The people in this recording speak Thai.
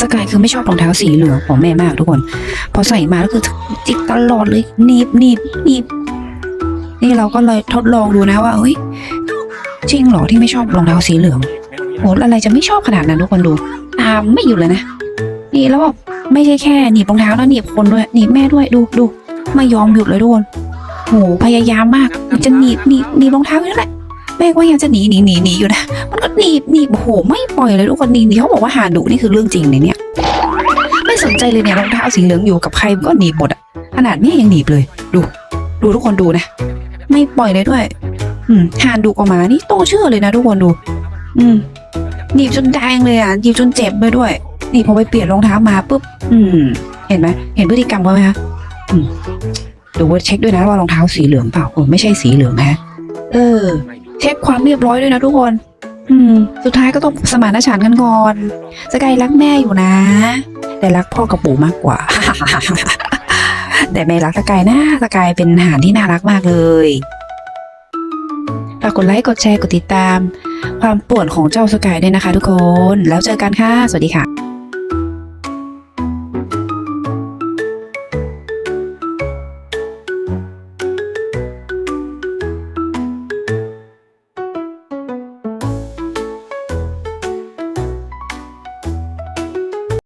สกายคือไม่ชอบรองเท้าสีเหลืองของแม่มากทุกคน พอใส่มาแล้วคือจิกตลอดเลยหนีบหนีบหนีบนี่เราก็เลยทดลองดูนะว่าเฮ้ยจริงเหรอที่ไม่ชอบรองเท้าสีเหลืองโหอะไรจะไม่ชอบขนาดนั้นทุกคนดูตามไม่หยุดเลยนะนี่แล้วแบบไม่ใช่แค่หนีบรองเท้าแล้วหนีบคนด้วยหนีบแม่ด้วยดูดูไม่ยอมหยุดเลยทุกคนโหพยายามมากจะหนีบหนีบหนีบรองเท้าอยู่นั่นแหละ ม่ก็ยังจะหนีหนีหนีหนีอยู่นะ มันก็หนีบหนีบโอ้โหไม่ปล่อยเลยทุกคนหนีหนีเขาบอกว่าหาดุนี่คือเรื่องจริงเลยเนี่ย ไม่สนใจเลยเนี่ยรองเท้าสีเหลืองอยู่กับใครก็หนีบหมดอะขนาดนี้ยังหนีบเลย ดู ดูทุกคนดูนะ ไม่ปล่อยเลยด้วย อืมหาดุออกมานี่โตเชื่อเลยนะทุกคนดู อืมหนีบจนแดงเลยอะหนีบจนเจ็บไปด้วย นี่พอไปเปลี่ยนรองเท้ามาปุ๊บ อืม เห็นไหมเห็นพฤติกรรมเขาไหมคะอืมดูว่าเช็คด้วยนะว่ารองเท้าสีเหลืองเปล่าเออไม่ใช่สีเหลืองฮะ ช็คความเรียบร้อยด้วยนะทุกคน อืม สุดท้ายก็ต้องสมานฉันท์กันก่อนสกายรักแม่อยู่นะ แต่รักพ่อกับปู่มากกว่า แต่ไม่รักสกายนะสกายเป็นอาหารที่น่ารักมากเลยฝากกดไลค์ กดแชร์ กดติดตาม ความป่วนของเจ้าสกายด้วยนะคะทุกคน แล้วเจอกันค่ะ สวัสดีค่ะ